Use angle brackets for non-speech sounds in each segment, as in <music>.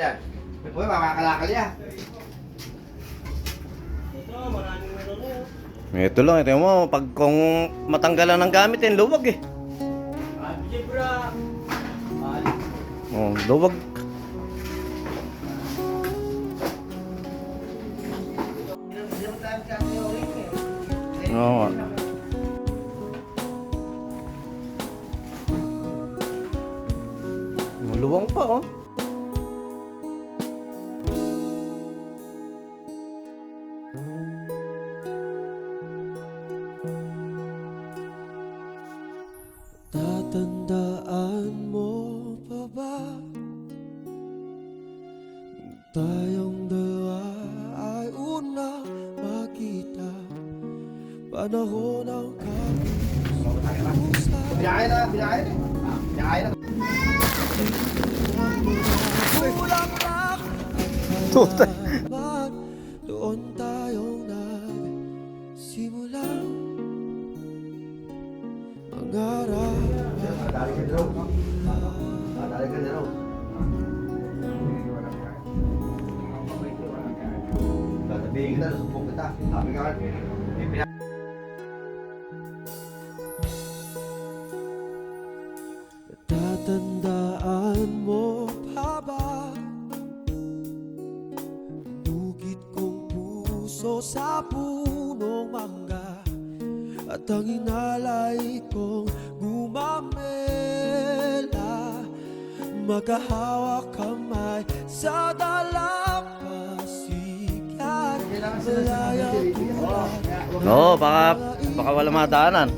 Yan. May po, makakalakal yan. Ito, maraming meron yun. Ito lang, ito mo, pag kung matanggalan ng gamit, eh, luwag eh. Algebra. Oh, luwag. Oo. Luwang pa oh. Tatandaan mo pa ba? Tayong dalawa ay unang makita. Panahon ng kapusan Binahay na, binahay na. Binahay na. Bulaklak Tatandaan mo pa ba Dugit kong puso sa punong mangga At ang inalay kong gumamela Magkahawak kamay sa dalampasigan Malayang tulad Oo, baka, baka wala madaanan.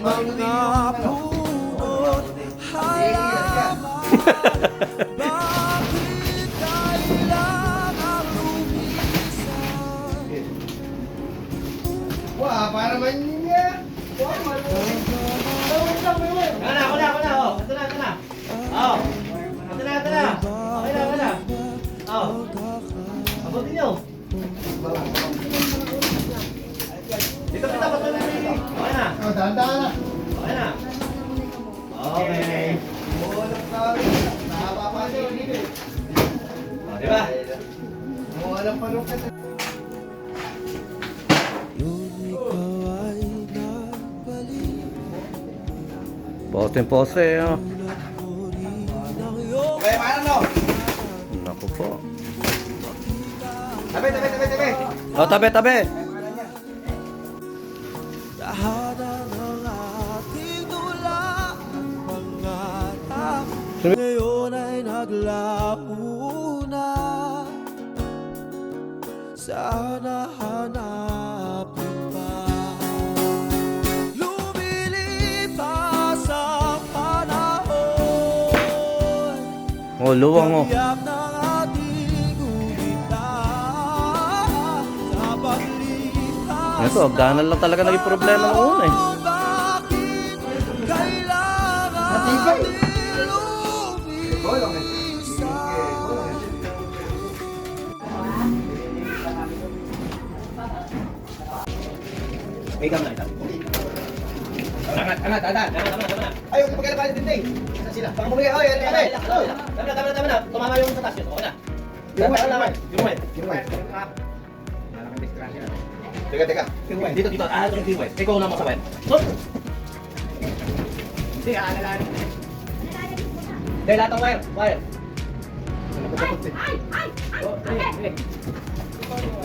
Mga punot <laughs> halaman dahan-dahan na. Okay na. Okay. Muulap na. Nahaba pa siya, dito eh. Oh, di ba? Muulap pa rin kasi. Yun ikaw ay nagbalik Posting pose eh. Oh. Okay, paano no? Naku po. Tabi, tabi, tabi, tabi. Oh, tabi, tabi. Ay naglaho na Sana hanapin pa Lumilipas ang panahon Oh, luwang oh. Ito, hagdanan lang talaga naging problema ng una eh. Matibay. lumisan? Ikaw May gam na ito. Angat, angat, angat. Tama na, tama na. Ayaw, kapag pa din din. Saan sila? Baka yan, yan, yan. Oh. Tama na, tama na, tama na. Tumama yung sa taas yun. Okay na. Yung white, yung white. Yung white. Yung white. Teka, teka. Yung white. Dito, dito. Ah, ito yung white. Ikaw na mo sa white. Stop! Hindi, ah, alalaan. Dahil lahat ng wire. Wire. Oh, sige, sige.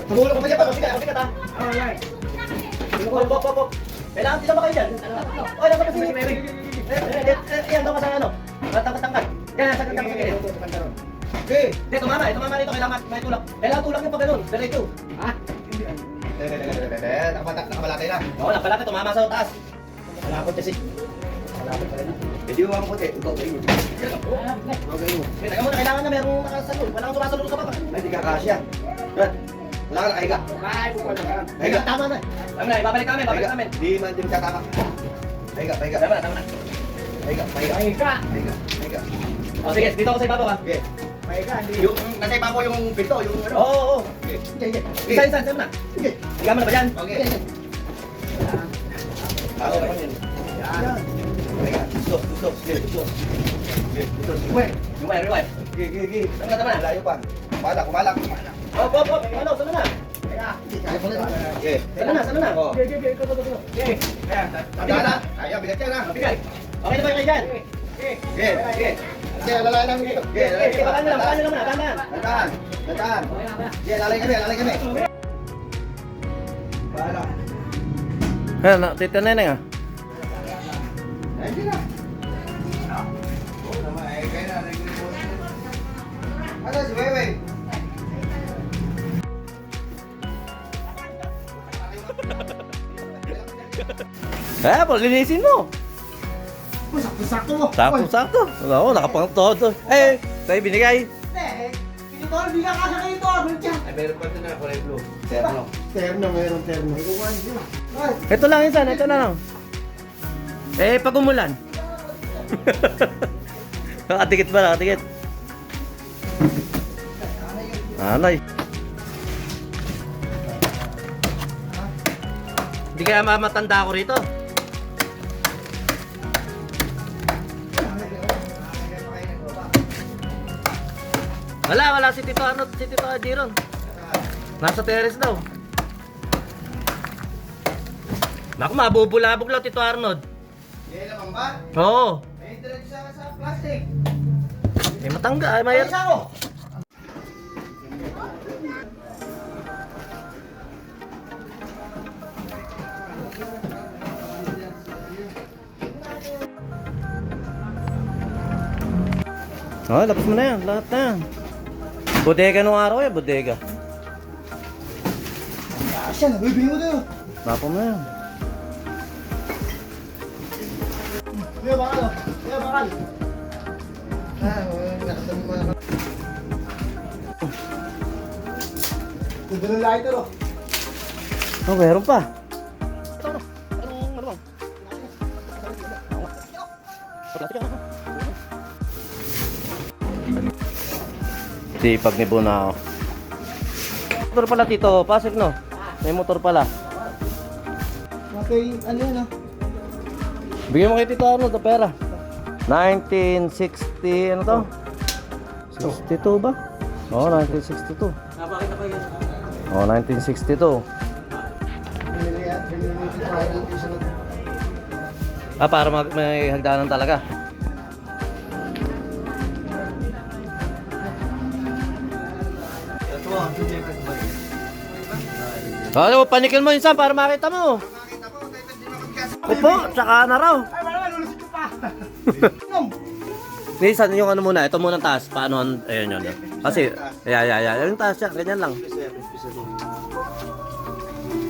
Tumulong ko pa siya pa. Sige, sige ka ta. Oh, yan. Pop, pop, pop, pop. Kailangan din naman kayo dyan. Oh, dapat kasi. Eh, eh, eh, Yan, daw ka sa ano. Tangkat-tangkat. Yan, sa tangkat sa gilid. Okay. Hindi, tumama eh. Tumama rito. Kailangan may tulak. Kailangan tulak yung pag ganun. Diretso. Ha? Teka, teka, teka, teka, teka. Nakabatak, nakabalakay na. Oo, napalaki. Tumama sa taas. Malapot kasi. Malapot pa rin. Hindi mo ako konti. Ikaw, kayo. Ikaw, kayo. Eh, taga muna. Kailangan na merong nakasalun. Walang sumasalun sa baba. Ay, di ka kasya. Brad, wala ka nakahiga. Higa, tama na. Tama na, ibabalik namin, babalik namin. Di man din katama. Pahiga, pahiga. Tama na, tama na. Pahiga, pahiga. Higa. Pahiga, pahiga. O sige, dito ako sa ibabaw ha. May ka, hindi. Yung, nasa ibabaw yung pinto, yung ano. Oo, oo. Sige, sige. Isa, isa, isa na. Sige. Higa mo na ba dyan? Okay. Ako naman yun. Yan. Gusto, gusto, sige, gusto. Gusto. Wire, yung wire. Sige, sige, sige. Tama na, tama na. Layo pa. Kumalak, kumalak, kumalak. Hop, hop, hop. Ano, sana na. Kaya, hindi kaya pala. Sige, sana na, sana na. Oh. Sige, sige, ikaw, ikaw, ikaw. Sige. Ayan, Kaya na. Kaya, bigat yan ha. Mabigay. Okay na ba kayo dyan? Sige. Sige, sige. Sige, lalay namin dito. Sige, sige, sige. Baka nyo lang, baka nyo lang muna, baka na. Dataan, dataan. Sige, lalay kami, lalay kami. Bahala. Ayan, na, tita neneng ah. Ayun din na. Oo naman, eh, kaya na, regular mo. Ano si Wewe? Eh, paglinisin mo. Sakto-sakto mo. Sakto-sakto. Oo, nakapang todo. Eh, tayo binigay. Eh, hindi ko hindi ka kasya kayo ito, abot dyan. Ay, meron pa ito na kulay blue. Terno. Terno, meron terno. Ay, Ito lang isa, ito na lang. Eh, pag umulan. <laughs> nakatikit ba, nakatikit? Anay. Hindi kaya mamatanda ako rito. Wala, wala si Tito ano, si Tito Adiron. Nasa terrace daw. Naku, mabubulabog lang Tito Arnold. Yan naman ba? Oo. Eh, diretso sa, sa plastic. May matangga, ay Ay, may... isa ko. Oh, lapos mo na yan, lahat na yan. Bodega nung araw eh, bodega. Asya, nabibili mo tayo. Lapo mo yan. Kuya, bakal oh. Kuya, bakal. Ah, nakasama mo na. Ito ng lighter oh. Oh, meron pa. Sipag ni Bunao. Motor pala tito, pasok no. May motor pala. Okay, ano yun ah? Bigyan mo kay Tito Arnold ng pera. 1960, ano to? 62 ba? Oo, oh, 1962. Oo, oh, 1962. Binili yan, binili ni Tito Idol ko siya na- Ah, para mag may hagdanan talaga. Ano, panikin mo insan para makita mo. Opo, tsaka na raw. Ay, wala, lulusit ko pa. <laughs> Nom. Minsan yung ano muna, ito muna taas. Paano, ang- ayun yun. yun. Kasi, ya, ya, ya, yung taas siya, ganyan lang.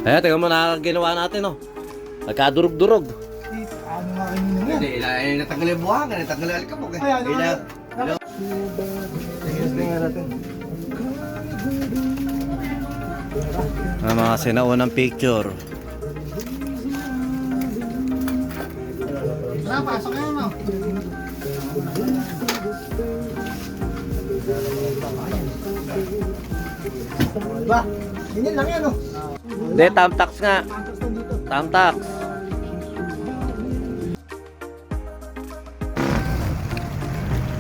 Ayan, tingnan mo na ginawa natin, oh. Nagkadurog-durog. Ano nga kanina mo? Hindi, natanggal yung buhangan, natanggal yung alikabok eh. Ay, ano Ila- nga? ila- Tingnan natin. Ang mga sinaunang picture. Pasok na oh. Diba? Ganyan lang yan, oh. Hindi, tamtax nga. Tamtax.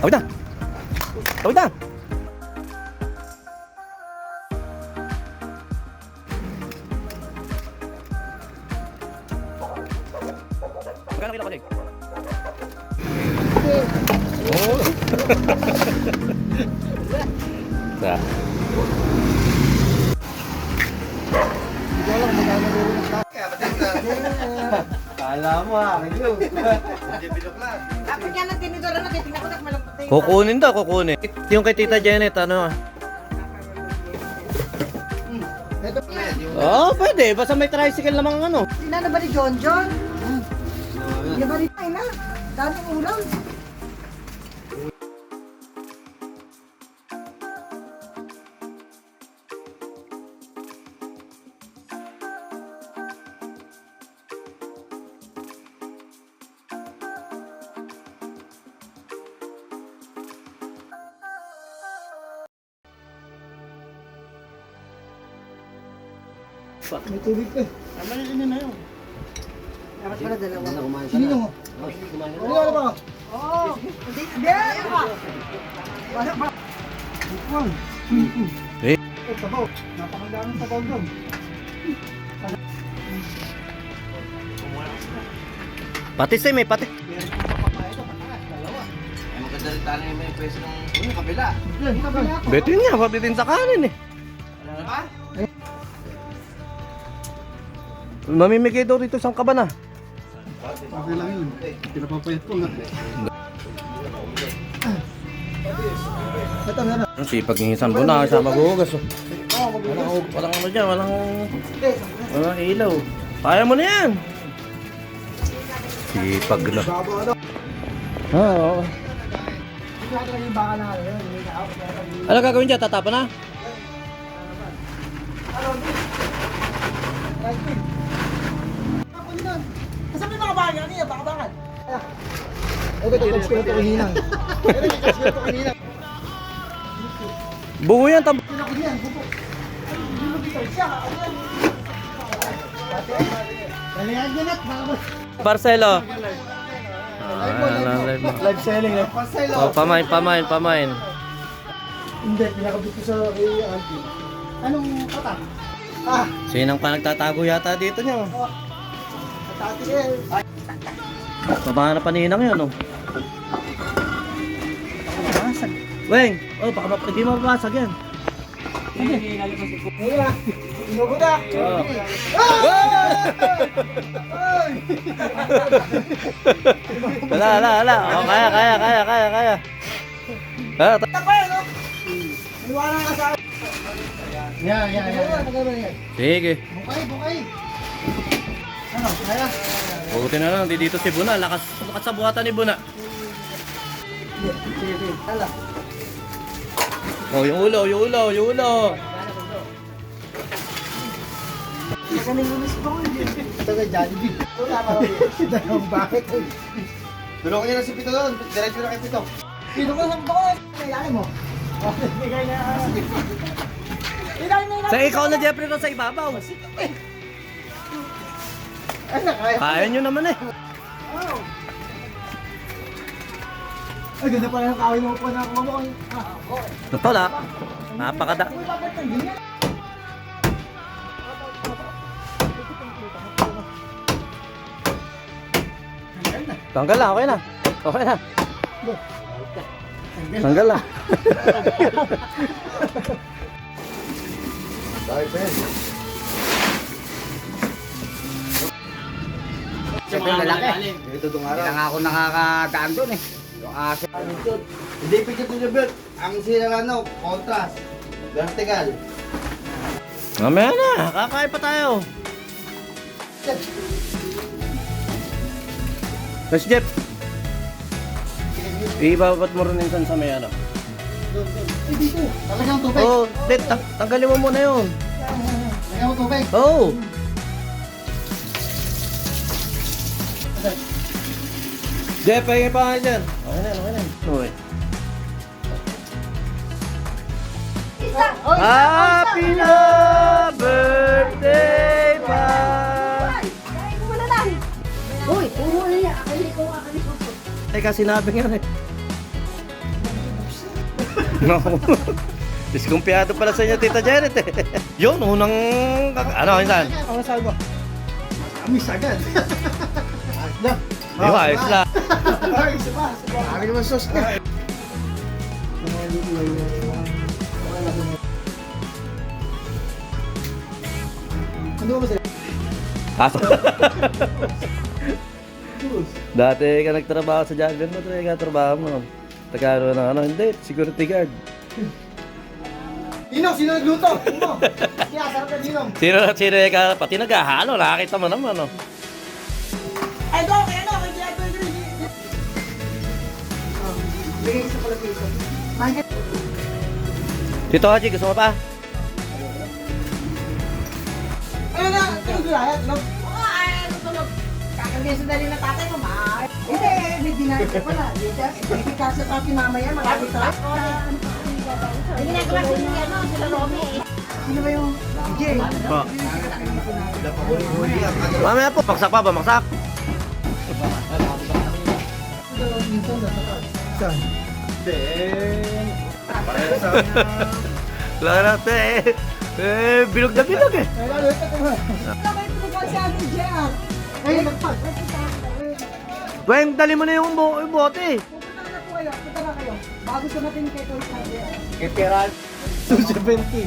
Tawid na! Tawid na! Ang ko. Kukunin daw, kukunin. Yung kay Tita Janet, ano? Ito, Oo, oh, pwede. Basta may tricycle namang ano. Sinano ba ni John John? Hindi ba ni Ay na? Daming ulam. May tubig pa. Dapat pala dalawa. Sino mo? Ano ano ba? Oo. Hindi, hindi. Ano ba? Wala pa. Bukwan. Eh. Eh, sabaw. Napakadaming sabaw doon. Pati sim eh, pati. Ay, maganda rin yung may pwesto ng ano, kabila. Betin nga, pabitin sa kanin eh. Ha? Mamimigay daw rito isang kaban ah. Okay lang yun. Pinapapayat ko nga. Ito, meron. Ang sipag ng isang buna, sa maghuhugas oh. Walang, walang ano dyan, walang, walang ilaw. Kaya mo na yan. Sipag na. Ano? Ah, oo. Na ano na. Ano gagawin dyan? Tatapa na? Right yun. Kasama yung mga baka niya. Baka bakal. Ito, ito, ito, ito, kahinang. Ito, ito, ito. Buo yan, tab... Ito, hindi mo dito. Siya, ano yan? Baka mo. Marcelo. Live selling eh. Pasay Oh, pamain, pamain, pamain. Hindi, pinakabit ko sa kay Auntie. Anong patak? Ah, Sinang pa nagtatago yata dito niya. oh. Baba na paninang yun, oh. masag. Weng! Oh, baka map- hindi mababasag yan. Ngayon ah. Oh. Wala, wala, wala. Oh, kaya, kaya, kaya, kaya, kaya. Ah, Tapay, no? Iwanan ka sa yan, yan. yan. Sige. Bukay, bukay. Ano, kaya? Buti na lang, di dito si Buna. Lakas, lakas sa buhatan ni Buna. Tala. Oh, yung ulo, yung ulo, yung ulo. Magaling mo gusto ko. Ito kay Jollibee. Wala pa rin. Dalawang bakit. Tulungan niyo na si Pito doon. Diretso na kay Pito. Pino ko sa bako. Kailangan mo. Bigay na. Mo Sa ikaw na Jeffrey sa ibabaw. Ay, nakaya. Kaya nyo naman eh. Ay, ganda pala ng kawin mo po na ako mo. Totoo la. Napakada. Tanggal na, okay na. Okay na. Tanggal na. Dahil yan. Siyempre lalaki. Ito itong araw. Kaya nga ako nakakadaan doon eh. Yung aso. Hindi picture to the belt. Ang sila ano, contrast. Vertical. Mamaya na, kakain pa tayo. Mas Jeff. Ibabat mo rin minsan sa may ano. Eh, dito. Talagang tubig. Oh, tang- tanggalin mo muna yun. Talagang tubig. Oh. Jeff, pahingi pa nga dyan. Okay na, okay na. Okay. Happy na birthday pa! Uy, puro niya. Akali ko, akali ko. Teka, sinabi nga eh. No. <laughs> Diskumpiyado pala sa inyo, Tita Janet eh. Yun, unang... Ano, insan? Ang salbo. Amis agad. <laughs> Na. Di ba, ayos lang. Ay, isa pa. isa pa. Akin naman sauce na. Ano ba sila? Kaso. Dati ka nagtrabaho sa Jangan mo, talaga ka trabaho mo. Tagaro na ano, hindi, security guard. Ninong, sino nagluto? Ninong. Kaya, sarap na Ninong. Sino sino ka, pati naghahalo, nakakita mo naman, no? Ay, kaya kaya Bigay sa. Bakit? Tito Haji, gusto mo pa? Ano na? Tulog na yan? Tulog? Oo, ay, tulog. Kakalagay sa dali na tatay mo, ma. Hindi, may ginagawa ko pala. Hindi kasi pati mamaya, marami to. Ay, ginagawa ko yung ano, sila Romy eh. Sino ba yung DJ? Po. Mamaya po, baksak pa ba? Baksak? Wala natin eh. Eh, bilog na bilog eh. Ano ba yung pinagawa si Ate JR? Ay, nagpag. Weng, dali mo na yung, bo- yung bote. Pupunta na po kayo. Punta na kayo. Bago sumating kay Tol Sabi. Kitiran. 270.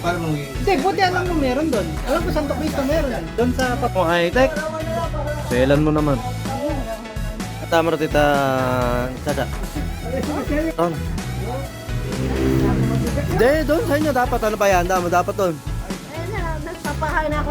Paano mo yung... Hindi, buti alam mo meron doon. Alam ko Santo Cristo meron. Doon sa... Oh, high-tech. Selan mo naman. Tama rin tita Chacha. Ton. Hindi, doon sa inyo dapat. Ano ba yan? Dama, dapat doon. Ayun na, nagpapahain ako.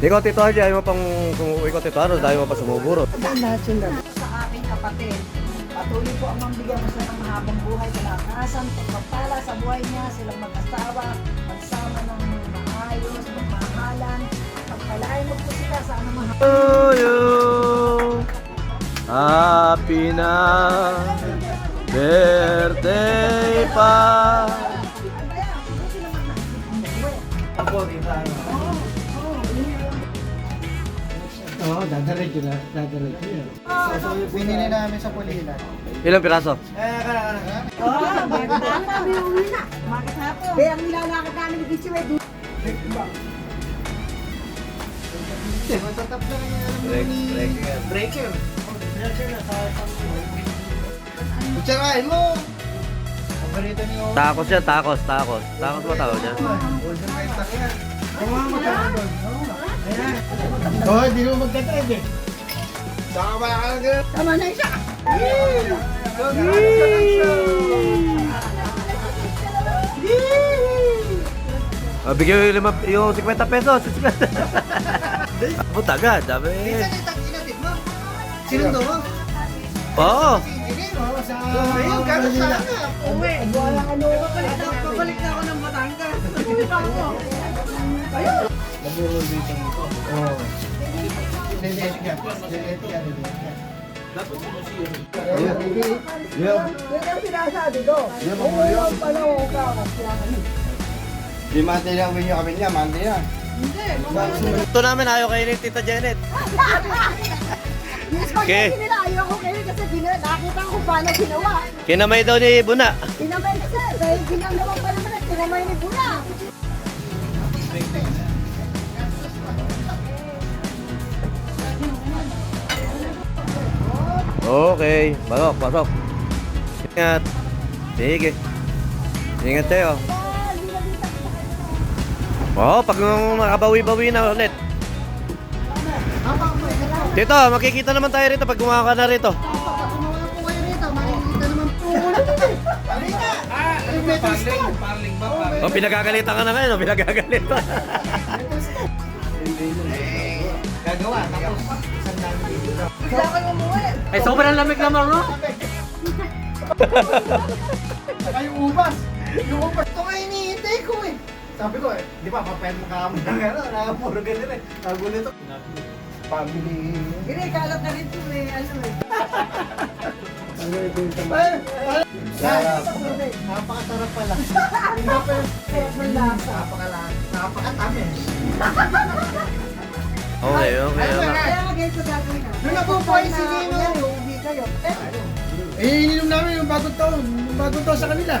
Ikaw, Tito Hardy, ayaw mo pang sumuwi ko, Tito Hardy, ayaw mo pa sumuburo. Sa aking kapatid, patuloy po ang mambigyan ko ng mahabang buhay, kalakasan, pagpapala sa buhay niya, silang mag-asawa, magsama ng maayos, magmahalan, pagpalain mo po sila sa you, happy na birthday pa. Oo, dadaretso na. Dadaretso na. So, binili namin sa Pulilan. Ilang piraso? Eh, kana, kana, kana. Oh, meron na kami uwi na. Bakit hapon? Kaya ang nilalakad namin ni Bichi Way, Matatap mo Break, ni... breaker. Breaker. Kutsarahin mo. Paborito ni Owen. Takos yan, takos, takos. Takos ba tawag niya? Golden White Tack yan. Oo magkano doon? Ayan. Oo, hindi mo magka-trend eh. Saka wala ka lang ganun. Tama na siya. Ah, bigyan mo yung, lima, yung 50 pesos. 50. <laughs> Puta agad, dami. inatid mo. Sino daw mo? Oo. Hindi mo. Sa... Ayun, gano'n sana. Uwi. Wala ano. Babalik na, ako ng Batangas. Uwi na ako. Ayun. Oo. Lilit ka. Ka. Lilit ka. Ayun, baby. Yun. Yun ang sinasabi ko. Yun, Oo, yun. panahon ka. Di mati lang winyo kami niya, mati na. Hindi, Ito namin ayaw kayo ni Tita Janet. Okay. nila, ayaw ko kayo kasi gina, nakita ko paano ginawa. Kinamay daw ni Buna. Tinamay kasi, dahil ginagawa pa naman at tinamay ni Buna. Okay, pasok, pasok. Ingat. Sige. Ingat tayo. Oo, oh, pag makabawi-bawi na ulit. Tito, makikita naman tayo rito pag gumawa ka na rito. Oh, pinagagalitan ka na ngayon, oh, pinagagalitan. <laughs> Gagawa, tapos isang dami dito. Bigla kayo umuwi. Ay, sobrang lamig naman, no? Saka yung ubas. Yung ubas. Ito nga iniintay ko eh. Sabi ko eh, di ba, papayat mo ka mo ng ano, nakapuro ganun eh. Tago nito. Family. Hindi, kalat na rin ito eh. Ano eh. Ay, ay, Sarap. Napakasarap pala. <laughs> Hindi pa Sarap ng lasa. Napakalaan. Napakatamis. Okay, okay. Okay. na? Kaya nga ganito gagawin na. Nung nabubuhay si Nino. uwi, Uuwi kayo. Eh, ininom namin yung bagong taon. Yung bagong taon sa kanila.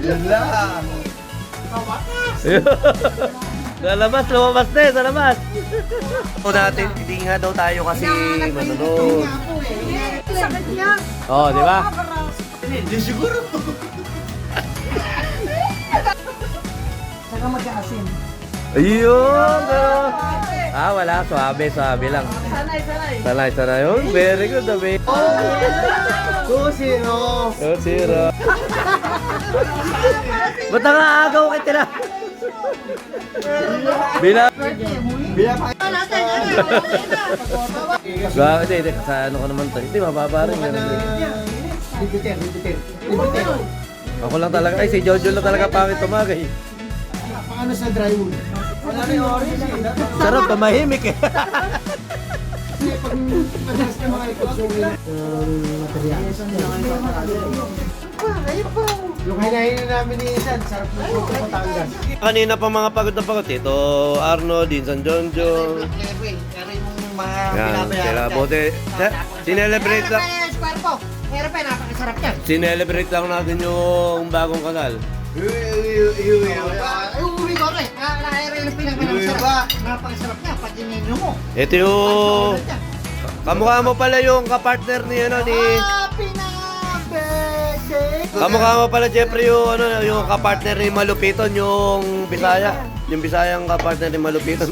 Yan lang. <laughs> Sa labas, lumabas na eh, sa labas. <laughs> O natin, hindi nga daw tayo kasi manunod. eh. Sakit niya. Oo, di ba? Hindi siguro. <laughs> Saka mag-aasin. Ayun! ganun. Ah, wala. Suabe, suabe lang. Sanay, sanay. Sanay, sanay. Oh, very good, Dabi. Kusino. Oh, zero. Ba't nangaagaw kay tira? Bila. Bila pa. Ba, hindi, hindi. Sa ano ko naman to. Hindi, mababa rin. Libitin, libitin. Libitin. Ako lang talaga. Ay, si Jojo lang talaga pangit tumagay. Paano sa dry wood? Eh. Sarap, tumahimik eh. Yung hinahin namin ni Isan, sarap sa Batangas. Kanina pa mga pagod na pagod. Ito, Arno, Dinsan Jonjo. Yan, sila buti. Sinelebrate lang. Pero pa, napakasarap yan. Sinelebrate lang natin yung bagong kanal. Ay, rin. Ah, nakairin ng pinakamasarap. Napakasarap niya, pag inino mo. Ito yung... Kamukha mo pala yung kapartner ni ano ni... Na birthday! Kamukha mo pala Jeffrey yung ano yung kapartner ni Malupiton yung Bisaya. Yung Bisayang kapartner ni Malupiton.